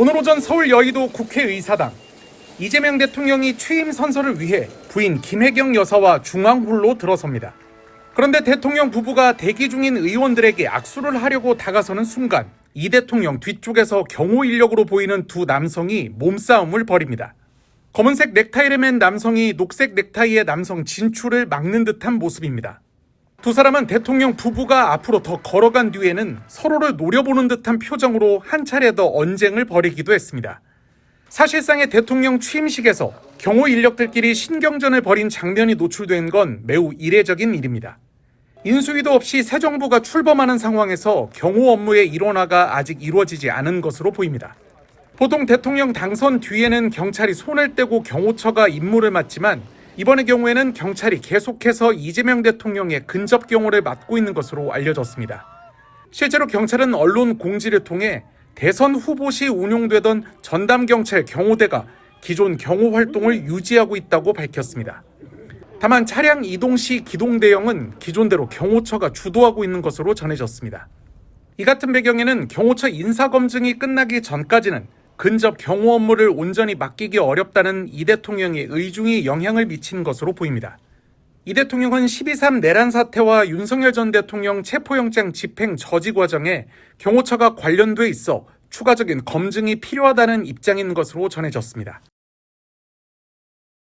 오늘 오전 서울 여의도 국회의사당 이재명 대통령이 취임 선서를 위해 부인 김혜경 여사와 중앙홀로 들어섭니다. 그런데 대통령 부부가 대기 중인 의원들에게 악수를 하려고 다가서는 순간 이 대통령 뒤쪽에서 경호 인력으로 보이는 두 남성이 몸싸움을 벌입니다. 검은색 넥타이를 맨 남성이 녹색 넥타이의 남성 진출을 막는 듯한 모습입니다. 두 사람은 대통령 부부가 앞으로 더 걸어간 뒤에는 서로를 노려보는 듯한 표정으로 한 차례 더 언쟁을 벌이기도 했습니다. 사실상의 대통령 취임식에서 경호 인력들끼리 신경전을 벌인 장면이 노출된 건 매우 이례적인 일입니다. 인수위도 없이 새 정부가 출범하는 상황에서 경호 업무의 일원화가 아직 이루어지지 않은 것으로 보입니다. 보통 대통령 당선 뒤에는 경찰이 손을 떼고 경호처가 임무를 맡지만 이번의 경우에는 경찰이 계속해서 이재명 대통령의 근접 경호를 맡고 있는 것으로 알려졌습니다. 실제로 경찰은 언론 공지를 통해 대선 후보 시 운용되던 전담 경찰 경호대가 기존 경호 활동을 유지하고 있다고 밝혔습니다. 다만 차량 이동 시 기동 대형은 기존대로 경호처가 주도하고 있는 것으로 전해졌습니다. 이 같은 배경에는 경호처 인사 검증이 끝나기 전까지는 근접 경호 업무를 온전히 맡기기 어렵다는 이 대통령의 의중이 영향을 미친 것으로 보입니다. 이 대통령은 12.3 내란 사태와 윤석열 전 대통령 체포영장 집행 저지 과정에 경호처가 관련돼 있어 추가적인 검증이 필요하다는 입장인 것으로 전해졌습니다.